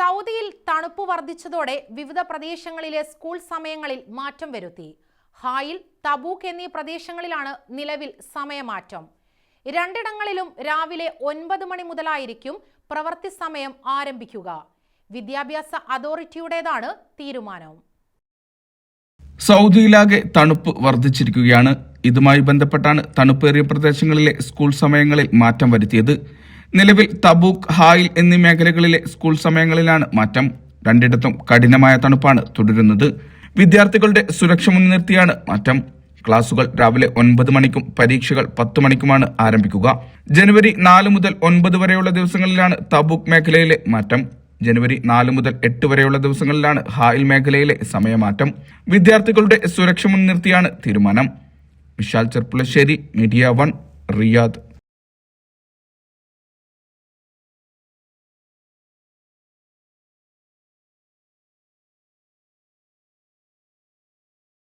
സൗദിയിൽ തണുപ്പ് വർദ്ധിച്ചതോടെ വിവിധ പ്രദേശങ്ങളിലെ സ്കൂൾ സമയങ്ങളിൽ മാറ്റം വരുത്തി. ഹായിൽ തബൂക്ക് എന്നീ പ്രദേശങ്ങളിലാണ് നിലവിൽ സമയമാറ്റം. രണ്ടിടങ്ങളിലും രാവിലെ ഒൻപത് മണി മുതലായിരിക്കും പ്രവൃത്തി സമയം ആരംഭിക്കുക. വിദ്യാഭ്യാസ അതോറിറ്റിയുടേതാണ് തീരുമാനം. സൗദിയിലാകെ തണുപ്പ് വർദ്ധിച്ചിരിക്കുകയാണ്. ഇതുമായി ബന്ധപ്പെട്ടാണ് തണുപ്പേറിയ പ്രദേശങ്ങളിലെ സ്കൂൾ സമയങ്ങളിൽ മാറ്റം വരുത്തിയത്. നിലവിൽ തബൂക്ക് ഹായിൽ എന്നീ മേഖലകളിലെ സ്കൂൾ സമയങ്ങളിലാണ് മാറ്റം. രണ്ടിടത്തും കഠിനമായ തണുപ്പാണ് തുടരുന്നത്. വിദ്യാർത്ഥികളുടെ സുരക്ഷ മുൻനിർത്തിയാണ് മാറ്റം. ക്ലാസുകൾ രാവിലെ ഒൻപത് മണിക്കും പരീക്ഷകൾ പത്ത് മണിക്കുമാണ് ആരംഭിക്കുക. ജനുവരി നാല് മുതൽ ഒൻപത് വരെയുള്ള ദിവസങ്ങളിലാണ് തബൂക്ക് മേഖലയിലെ മാറ്റം. ജനുവരി നാല് മുതൽ എട്ട് വരെയുള്ള ദിവസങ്ങളിലാണ് ഹായിൽ മേഖലയിലെ സമയമാറ്റം. വിദ്യാർത്ഥികളുടെ സുരക്ഷ മുൻനിർത്തിയാണ് തീരുമാനം. Vishal Cherpulassery media one Riyadh.